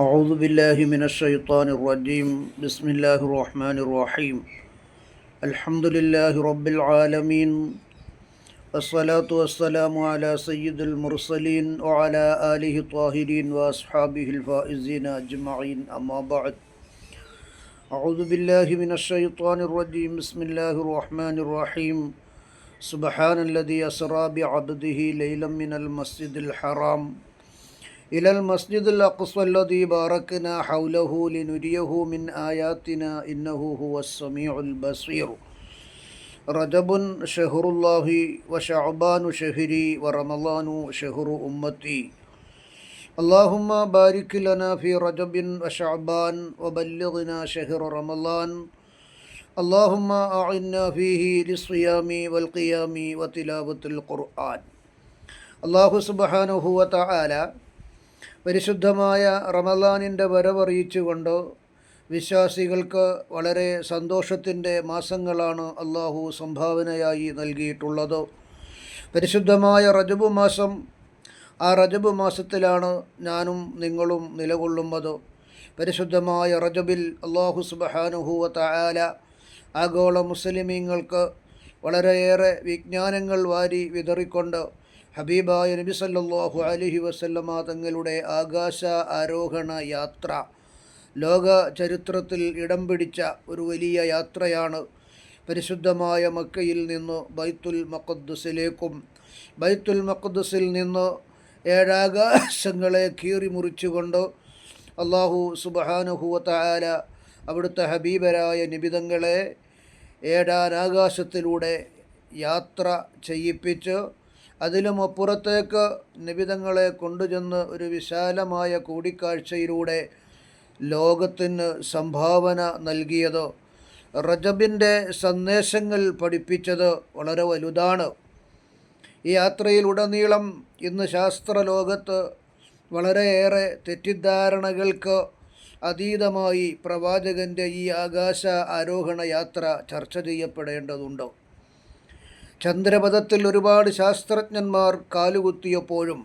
أعوذ بالله من الشيطان الرجيم. بسم الله الرحمن الرحيم. الحمد لله رب العالمين. والصلاة والسلام على سيد المرسلين وعلى آله الطاهرين وأصحابه الفائزين أجمعين. أما بعد. أعوذ بالله من الشيطان الرجيم. بسم الله الرحمن الرحيم. سبحان الذي أسرى بعبده ليلا من المسجد الحرام. إلى المسجد الأقصى الذي باركنا حوله لنريه من آياتنا إنه هو السميع البصير. رجب شهر الله وشعبان شهري ورمضان شهر أمتي. اللهم بارك لنا في رجب وشعبان وبلغنا شهر رمضان. اللهم أعنا فيه للصيام والقيام وتلاوة القرآن. الله سبحانه وتعالى പരിശുദ്ധമായ റമലാനിന്റെ വരവറിയിച്ചുകൊണ്ട് വിശ്വാസികൾക്ക് വളരെ സന്തോഷത്തിന്റെ മാസങ്ങളാണ് അള്ളാഹു സംഭാവനയായി നൽകിയിട്ടുള്ളത്. പരിശുദ്ധമായ റജബ് മാസം ആ റജബ് മാസത്തിലാണ് ഞാനും നിങ്ങളും നിലകൊള്ളുന്നത്. പരിശുദ്ധമായ റജബിൽ അള്ളാഹു സുബഹാനുഹുവ തായാല ആഗോള മുസ്ലിമീങ്ങൾക്ക് വളരെയേറെ വിജ്ഞാനങ്ങൾ വാരി വിതറിക്കൊണ്ട് ഹബീബായ നബി സല്ലല്ലാഹു അലൈഹി വസല്ലമ തങ്ങളുടെ ആകാശ ആരോഹണ യാത്ര. ലോക ചരിത്രത്തിൽ ഇടം പിടിച്ച ഒരു വലിയ യാത്രയാണ് പരിശുദ്ധമായ മക്കയിൽ നിന്ന് ബൈത്തുൽ മഖദ്ദസിലേക്കും ബൈത്തുൽ മഖദ്ദസിൽ നിന്ന് ഏഴാകാശങ്ങളെ കീറി മുറിച്ചുകൊണ്ട് അള്ളാഹു സുബഹാനുഹുവത്തായ അവിടുത്തെ ഹബീബരായ നിബിതങ്ങളെ ഏഴാനാകാശത്തിലൂടെ യാത്ര ചെയ്യിപ്പിച്ച് അതിലും അപ്പുറത്തേക്ക് നിബിതങ്ങളെ കൊണ്ടുചെന്ന് ഒരു വിശാലമായ കൂടിക്കാഴ്ചയിലൂടെ ലോകത്തിന് സംഭാവന നൽകിയത് റജബിന്റെ സന്ദേശങ്ങൾ പഠിപ്പിച്ചത് വളരെ വലുതാണ്. ഈ യാത്രയിലുടനീളം ഇന്ന് ശാസ്ത്രലോകത്ത് വളരെയേറെ തെറ്റിദ്ധാരണകൾക്ക് അതീതമായി പ്രവാചകന്റെ ഈ ആകാശ ആരോഹണ യാത്ര ചർച്ച ചെയ്യപ്പെടേണ്ടതുണ്ട്. ചന്ദ്രപഥത്തിൽ ഒരുപാട് ശാസ്ത്രജ്ഞന്മാർ കാലുകുത്തിയപ്പോഴും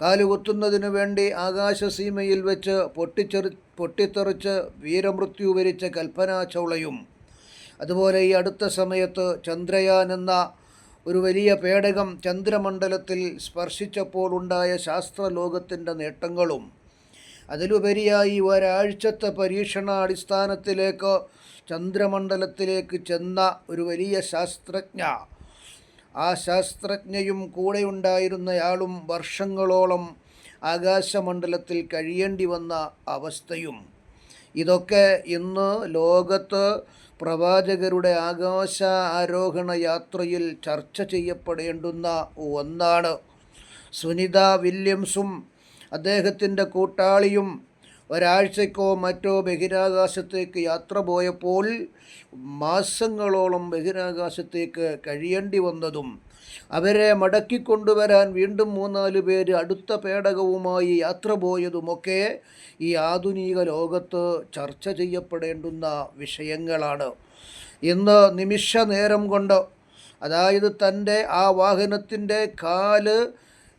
കാലുകുത്തുന്നതിനു വേണ്ടി ആകാശസീമയിൽ വെച്ച് പൊട്ടിച്ചെറി പൊട്ടിത്തെറിച്ച് വീരമൃത്യു വരിച്ച കൽപ്പന ചൗളയും അതുപോലെ ഈ അടുത്ത സമയത്ത് ചന്ദ്രയാൻ എന്ന ഒരു വലിയ പേടകം ചന്ദ്രമണ്ഡലത്തിൽ സ്പർശിച്ചപ്പോൾ ഉണ്ടായ ശാസ്ത്രലോകത്തിന്റെ നേട്ടങ്ങളും അതിലുപരിയായി ഒരാഴ്ചത്തെ പരീക്ഷണാടിസ്ഥാനത്തിലേക്ക് ചന്ദ്രമണ്ഡലത്തിലേക്ക് ചെന്ന ഒരു വലിയ ശാസ്ത്രജ്ഞ ആ ശാസ്ത്രജ്ഞയും കൂടെ ഉണ്ടായിരുന്നയാളും വർഷങ്ങളോളം ആകാശമണ്ഡലത്തിൽ കഴിയേണ്ടി വന്ന അവസ്ഥയും. ഇതൊക്കെ ഇന്ന് ലോകത്ത് പ്രവാചകരുടെ ആകാശ ആരോഹണ യാത്രയിൽ ചർച്ച ചെയ്യപ്പെടേണ്ടുന്ന ഒന്നാണ്. സുനിത വില്യംസും അദ്ദേഹത്തിന്റെ കൂട്ടാളിയും ഒരാഴ്ചക്കോ മറ്റോ ബഹിരാകാശത്തേക്ക് യാത്ര പോയപ്പോൾ മാസങ്ങളോളം ബഹിരാകാശത്തേക്ക് കഴിയേണ്ടി വന്നതും അവരെ മടക്കിക്കൊണ്ടുവരാൻ വീണ്ടും മൂന്നാൽ പേര് അടുത്ത പേടകവുമായി യാത്ര പോയതുമൊക്കെ ഈ ആധുനിക ലോകത്ത് ചർച്ച ചെയ്യപ്പെടേണ്ടുന്ന വിഷയങ്ങളാണ്. ഇന്ന് നിമിഷ നേരം കൊണ്ട് അതായത് തന്റെ ആ വാഹനത്തിന്റെ കാൽ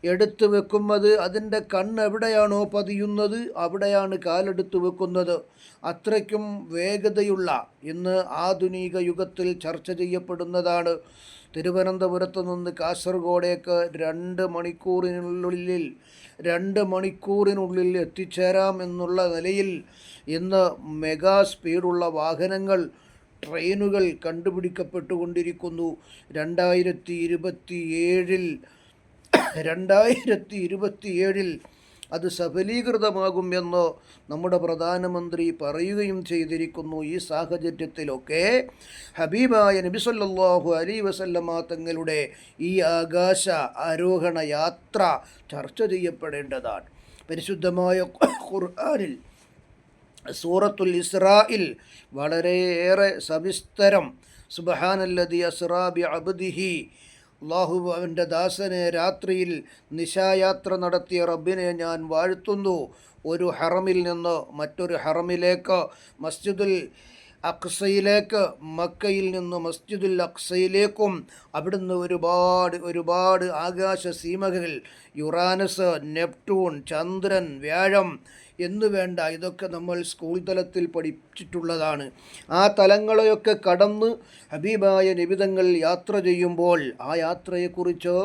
എടുത്തു വെക്കുന്നത് അതിന്റെ കണ്ണ് എവിടെയാണോ പതിയുന്നത് അവിടെയാണ് കാലെടുത്ത് വെക്കുന്നത്. അത്രയ്ക്കും വേഗതയുള്ള ഇന്ന് ആധുനിക യുഗത്തിൽ ചർച്ച ചെയ്യപ്പെടുന്നതാണ്. തിരുവനന്തപുരത്ത് നിന്ന് കാസർഗോഡേക്ക് രണ്ട് മണിക്കൂറിനുള്ളിൽ രണ്ട് മണിക്കൂറിനുള്ളിൽ എത്തിച്ചേരാം എന്നുള്ള നിലയിൽ ഇന്ന് മെഗാ സ്പീഡുള്ള വാഹനങ്ങൾ ട്രെയിനുകൾ കണ്ടുപിടിക്കപ്പെട്ടുകൊണ്ടിരിക്കുന്നു. രണ്ടായിരത്തി ഇരുപത്തി ഏഴിൽ രണ്ടായിരത്തി ഇരുപത്തിയേഴിൽ അത് സഫലീകൃതമാകും എന്ന് നമ്മുടെ പ്രധാനമന്ത്രി പറയുകയും ചെയ്തിരിക്കുന്നു ഈ സാഹചര്യത്തിലൊക്കെ. ഹബീബായ നബിസല്ലാഹു അലി വസല്ലമ തങ്ങളുടെ ഈ ആകാശ ആരോഹണ യാത്ര ചർച്ച ചെയ്യപ്പെടേണ്ടതാണ്. പരിശുദ്ധമായ ഖുർആാനിൽ സൂറത്തുൽ ഇസ്രായിൽ വളരെയേറെ സവിസ്തരം. സുബഹാനല്ലതി അസ്രാബി അബ്ദിഹി അള്ളാഹു അവന്റെ ദാസനെ രാത്രിയിൽ നിശായാത്ര നടത്തിയ റബ്ബിനെ ഞാൻ വാഴ്ത്തുന്നു. ഒരു ഹറമിൽ നിന്ന് മറ്റൊരു ഹറമിലേക്ക് മസ്ജിദുൽ അക്സയിലേക്ക് മക്കയിൽ നിന്ന് മസ്ജിദുൽ അക്സയിലേക്കും അവിടുന്ന് ഒരുപാട് ഒരുപാട് ആകാശ സീമകൾ യുറാനസ് നെപ്റ്റൂൺ ചന്ദ്രൻ വ്യാഴം എന്ന് വേണ്ട ഇതൊക്കെ നമ്മൾ സ്കൂൾ തലത്തിൽ പഠിച്ചിട്ടുള്ളതാണ്. ആ തലങ്ങളെയൊക്കെ കടന്ന് ഹബീബായ നിബിതങ്ങൾ യാത്ര ചെയ്യുമ്പോൾ ആ യാത്രയെക്കുറിച്ചോ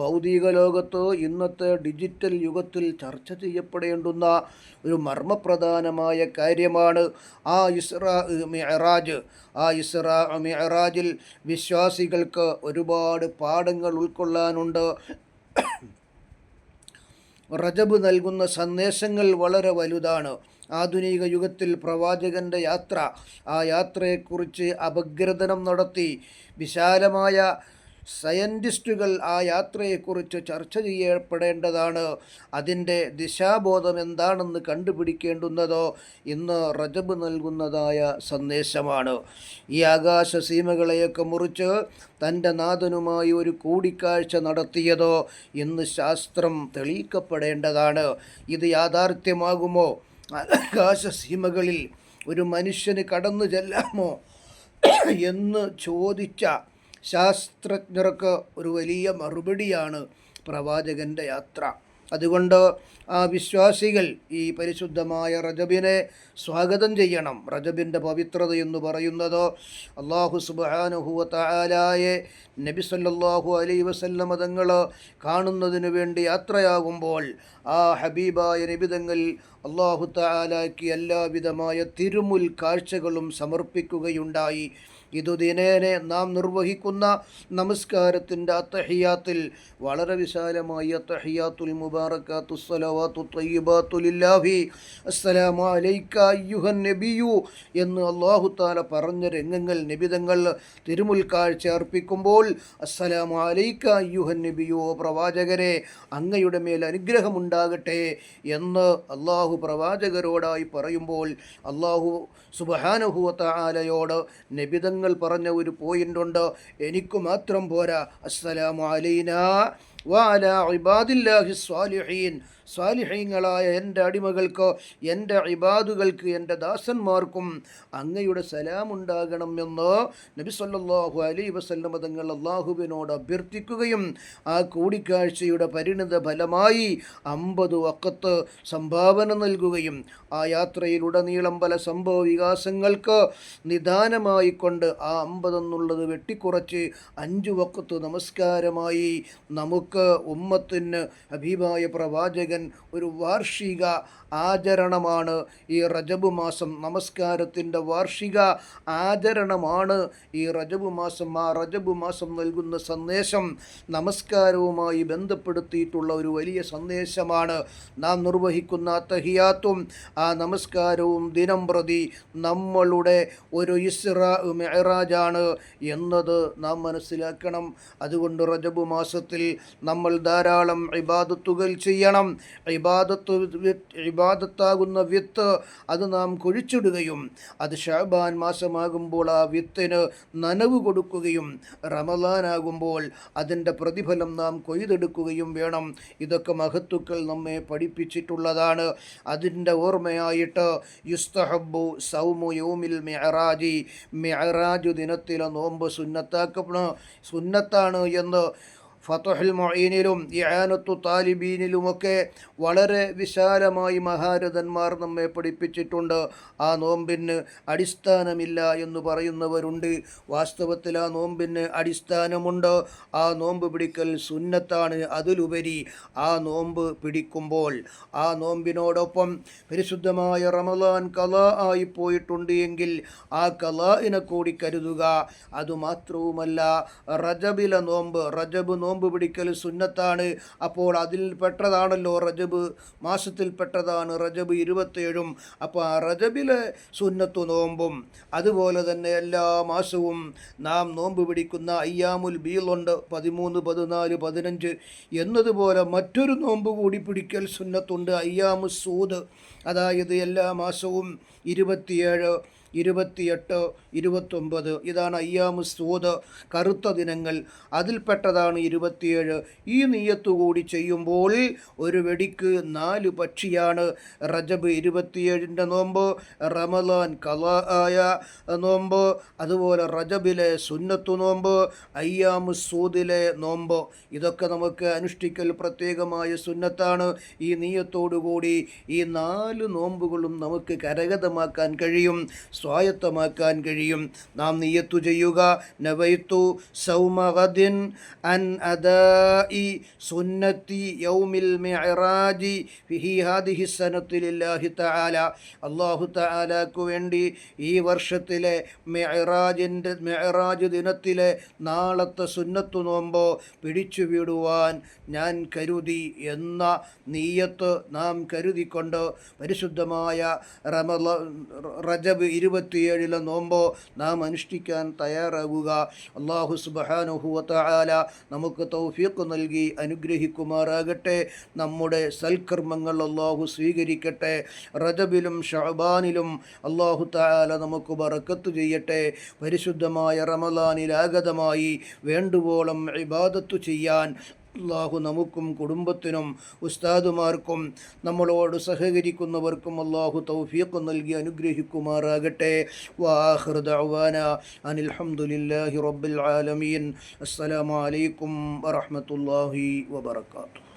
ഭൗതിക ലോകത്തോ ഇന്നത്തെ ഡിജിറ്റൽ യുഗത്തിൽ ചർച്ച ചെയ്യപ്പെടേണ്ടുന്ന ഒരു മർമ്മപ്രധാനമായ കാര്യമാണ് ആ ഇസ്രാ മിഅറാജ്. ആ ഇസ്രാ മിഅറാജിൽ വിശ്വാസികൾക്ക് ഒരുപാട് പാഠങ്ങൾ ഉൾക്കൊള്ളാനുണ്ട്. റജബ് നൽകുന്ന സന്ദേശങ്ങൾ വളരെ വലുതാണ്. ആധുനിക യുഗത്തിൽ പ്രവാചകന്റെ യാത്ര ആ യാത്രയെക്കുറിച്ച് അപഗ്രഥനം നടത്തി. വിശാലമായ സയന്റിസ്റ്റുകൾ ആ യാത്രയെക്കുറിച്ച് ചർച്ച ചെയ്യപ്പെടേണ്ടതാണ്. അതിന്റെ ദിശാബോധം എന്താണെന്ന് കണ്ടുപിടിക്കേണ്ടുന്നതോ ഇന്ന് റജബ് നൽകുന്നതായ സന്ദേശമാണ്. ഈ ആകാശ സീമകളെയൊക്കെ മുറിച്ച് തന്റെ നാഥനുമായി ഒരു കൂടിക്കാഴ്ച നടത്തിയതോ ഇന്ന് ശാസ്ത്രം തെളിയിക്കപ്പെടേണ്ടതാണ്. ഇത് യാഥാർത്ഥ്യമാകുമോ? ആകാശ സീമകളിൽ ഒരു മനുഷ്യന് കടന്നു ചെല്ലാമോ എന്ന് ചോദിച്ച ശാസ്ത്രജ്ഞർക്ക് ഒരു വലിയ മറുപടിയാണ് പ്രവാചകന്റെ യാത്ര. അതുകൊണ്ട് ആ വിശ്വാസികൾ ഈ പരിശുദ്ധമായ റജബിനെ സ്വാഗതം ചെയ്യണം. റജബിന്റെ പവിത്രത എന്ന് പറയുന്നത് അള്ളാഹു സുബാനുഹുവത്തായാലെ നബി സല്ലാഹു അലൈ വസല്ലമ തങ്ങൾ കാണുന്നതിന് വേണ്ടി യാത്രയാകുമ്പോൾ ആ ഹബീബായ നബിതങ്ങൾ അള്ളാഹു താലാക്കി എല്ലാവിധമായ തിരുമുൽ കാഴ്ചകളും സമർപ്പിക്കുകയുണ്ടായി. ഇതു ദിനേനെ നാം നിർവഹിക്കുന്ന നമസ്കാരത്തിന്റെ അത്തഹിയാത്തിൽ വളരെ വിശാലമായ അത്തഹിയാത്തുൽ മുബാറക്കാത്തു സലവാത്തു തയ്യബാത്തുലില്ലാഹി അസ്സലാമു അലൈക്ക അയ്യുഹൻ നബിയു എന്ന് അള്ളാഹു താല പറഞ്ഞ രംഗങ്ങൾ നിബിതങ്ങൾ തിരുമുൽക്കാഴ്ച അർപ്പിക്കുമ്പോൾ അസ്സലാമു അലൈക്ക അയ്യുഹൻ പ്രവാചകരെ അങ്ങയുടെ മേൽ അനുഗ്രഹമുണ്ടാകട്ടെ എന്ന് അള്ളാഹു പ്രവാചകരോടായി പറയുമ്പോൾ അള്ളാഹു സുബഹാനുഹുവത്ത ആലയോട് നബിതങ്ങൾ പറഞ്ഞ ഒരു പോയിന്റ് ഉണ്ട്. എനിക്ക് മാത്രം പോരാ. അസ്സലാമു അലൈന വാല ഇബാദില്ലാഹി സ്വാലിഹീൻ. സ്വാലിഹീങ്ങളായ എന്റെ അടിമകൾക്ക് എന്റെ ഇബാദുകൾക്ക് എന്റെ ദാസന്മാർക്കും അങ്ങയുടെ സലാമുണ്ടാകണമെന്ന് നബി സല്ലല്ലാഹു അലൈഹി വസല്ലമ തങ്ങൾ അള്ളാഹുവിനോട് അഭ്യർത്ഥിക്കുകയും ആ കൂടിക്കാഴ്ചയുടെ പരിണിത ഫലമായി അമ്പത് വക്കത്ത് സംഭാവന നൽകുകയും ആ യാത്രയിലുടനീളം പല സംഭവ വികാസങ്ങൾക്ക് നിദാനമായിക്കൊണ്ട് ആ അമ്പതെന്നുള്ളത് വെട്ടിക്കുറച്ച് അഞ്ചു വക്കത്ത് നമസ്കാരമായി നമുക്ക് ഉമ്മത്തിന് ഹബീബായ പ്രവാചകൻ ഒരു വാർഷിക ആചരണമാണ്. ഈ റജബ് മാസം നമസ്കാരത്തിന്റെ വാർഷിക ആചരണമാണ്. ഈ റജബ് മാസം ആ റജബ് മാസം നൽകുന്ന സന്ദേശം നമസ്കാരവുമായി ബന്ധപ്പെടുത്തിയിട്ടുള്ള ഒരു വലിയ സന്ദേശമാണ്. നാം നിർവഹിക്കുന്ന തഹിയാത്തും ആ നമസ്കാരവും ദിനം പ്രതി നമ്മളുടെ ഒരു ഇസ്രാ മെഹറാജാണ് എന്നത് നാം മനസ്സിലാക്കണം. അതുകൊണ്ട് റജബ് മാസത്തിൽ നമ്മൾ ധാരാളം ഇബാദത്തുകൾ ചെയ്യണം. ഇബാദത്ത് ഇബാദത്താകുന്ന വിത്ത് അത് നാം കുഴിച്ചിടുകയും അത് ഷാബാൻ മാസമാകുമ്പോൾ ആ വിത്തിന് നനവ് കൊടുക്കുകയും റമലാനാകുമ്പോൾ അതിന്റെ പ്രതിഫലം നാം കൊയ്തെടുക്കുകയും വേണം. ഇതൊക്കെ മഹത്തുക്കൾ നമ്മെ പഠിപ്പിച്ചിട്ടുള്ളതാണ്. അതിന്റെ ഓർമ്മയായിട്ട് യുസ്തഹബു സൗമു യോമിൽ മെഹറാജി മെഹറാജു ദിനത്തിലെ നോമ്പ് സുന്നത്താക്കപ്പെട സുന്നത്താണ് എന്ന് ഫതഹുൽ മൊയ്നിലും ഇയാനത്തു താലിബീനിലുമൊക്കെ വളരെ വിശാലമായി മഹാരഥന്മാർ നമ്മെ പഠിപ്പിച്ചിട്ടുണ്ട്. ആ നോമ്പിന് അടിസ്ഥാനമില്ല എന്ന് പറയുന്നവരുണ്ട്. വാസ്തവത്തിൽ ആ നോമ്പിന് അടിസ്ഥാനമുണ്ട്. ആ നോമ്പ് പിടിക്കൽ സുന്നത്താണ് അതിലുപരി ആ നോമ്പ് പിടിക്കുമ്പോൾ. ആ നോമ്പിനോടൊപ്പം പരിശുദ്ധമായ റമലാൻ കല ആയി പോയിട്ടുണ്ട് എങ്കിൽ ആ കലാഇനെ കൂടി കരുതുക. അതുമാത്രവുമല്ല റജബിലെ നോമ്പ് റജബ് നോമ്പ് പിടിക്കൽ സുന്നത്താണ്. അപ്പോൾ അതിൽ പെട്ടതാണല്ലോ റജബ്. മാസത്തിൽ പെട്ടതാണ് റജബ് ഇരുപത്തേഴും അപ്പോൾ ആ റജബിലെ സുന്നത്തു നോമ്പും അതുപോലെ തന്നെ എല്ലാ മാസവും നാം നോമ്പ് പിടിക്കുന്ന അയ്യാമുൽ ബീലുണ്ട് പതിമൂന്ന് പതിനാല് പതിനഞ്ച് എന്നതുപോലെ മറ്റൊരു നോമ്പ് കൂടി പിടിക്കൽ സുന്നത്തുണ്ട്. അയ്യാമു സൂദ്. അതായത് എല്ലാ മാസവും ഇരുപത്തിയേഴ് ഇരുപത്തിയെട്ട് ഇരുപത്തൊമ്പത്. ഇതാണ് അയ്യാമു സൂത് കറുത്ത ദിനങ്ങൾ. അതിൽപ്പെട്ടതാണ് ഇരുപത്തിയേഴ്. ഈ നീയത്തുകൂടി ചെയ്യുമ്പോൾ ഒരു വെടിക്ക് നാല് പക്ഷിയാണ്. റജബ് ഇരുപത്തിയേഴിന്റെ നോമ്പ് റമലാൻ കല ആയ നോമ്പ് അതുപോലെ റജബിലെ സുന്നത്തു നോമ്പ് അയ്യാമു സൂദിലെ നോമ്പ്. ഇതൊക്കെ നമുക്ക് അനുഷ്ഠിക്കൽ പ്രത്യേകമായ സുന്നത്താണ്. ഈ നീയത്തോടുകൂടി ഈ നാല് നോമ്പുകളും നമുക്ക് കരഗതമാക്കാൻ കഴിയും. സ്വായത്തമാക്കാൻ കഴിയും. നാം നീയത്തു ചെയ്യുക. നവൈത്തു സൗമഹദിൻ അൻ അദാഇ സുന്നത്തി യൗമിൽ മിഅറാജി ഫിഹി ഹാദിഹി സനത്തിലില്ലാഹി തആല. അല്ലാഹു തആലാക്കു വേണ്ടി ഈ വർഷത്തിലെ മിഅറാജിന്റെ മിഅറാജ് ദിനത്തിലെ നാളത്തെ സുന്നത്തു നോമ്പോ പിടിച്ചു വിടുവാൻ ഞാൻ കരുതി എന്ന നീയത്ത് നാം കരുതിക്കൊണ്ട് പരിശുദ്ധമായ റമല റജബ് ഇരുപത്തിയേഴിലെ നോമ്പോ നാം അനുഷ്ഠിക്കാൻ തയ്യാറാകുക. അള്ളാഹു സുബാനുഹുവല നമുക്ക് തൗഫീഖ് നൽകി അനുഗ്രഹിക്കുമാറാകട്ടെ. നമ്മുടെ സൽക്കർമ്മങ്ങൾ അള്ളാഹു സ്വീകരിക്കട്ടെ. റജബിലും ഷഹബാനിലും അള്ളാഹു താല നമുക്ക് ബറക്കത്ത് ചെയ്യട്ടെ. പരിശുദ്ധമായ റമലാനിലാഗതമായി വേണ്ടുവോളം ഇബാദത്തു ചെയ്യാൻ അള്ളാഹു നമുക്കും കുടുംബത്തിനും ഉസ്താദുമാർക്കും നമ്മളോട് സഹകരിക്കുന്നവർക്കും അള്ളാഹു തൗഫീഖ് നൽകി അനുഗ്രഹിക്കുമാറാകട്ടെ. വാഹൃദാന അനിൽഹമുല്ലാഹി റബ്ബിൽ ആലമീൻ. അസ്സലാമു അലൈക്കും വറഹ്മത്തുള്ളാഹി വബറകാതുഹു.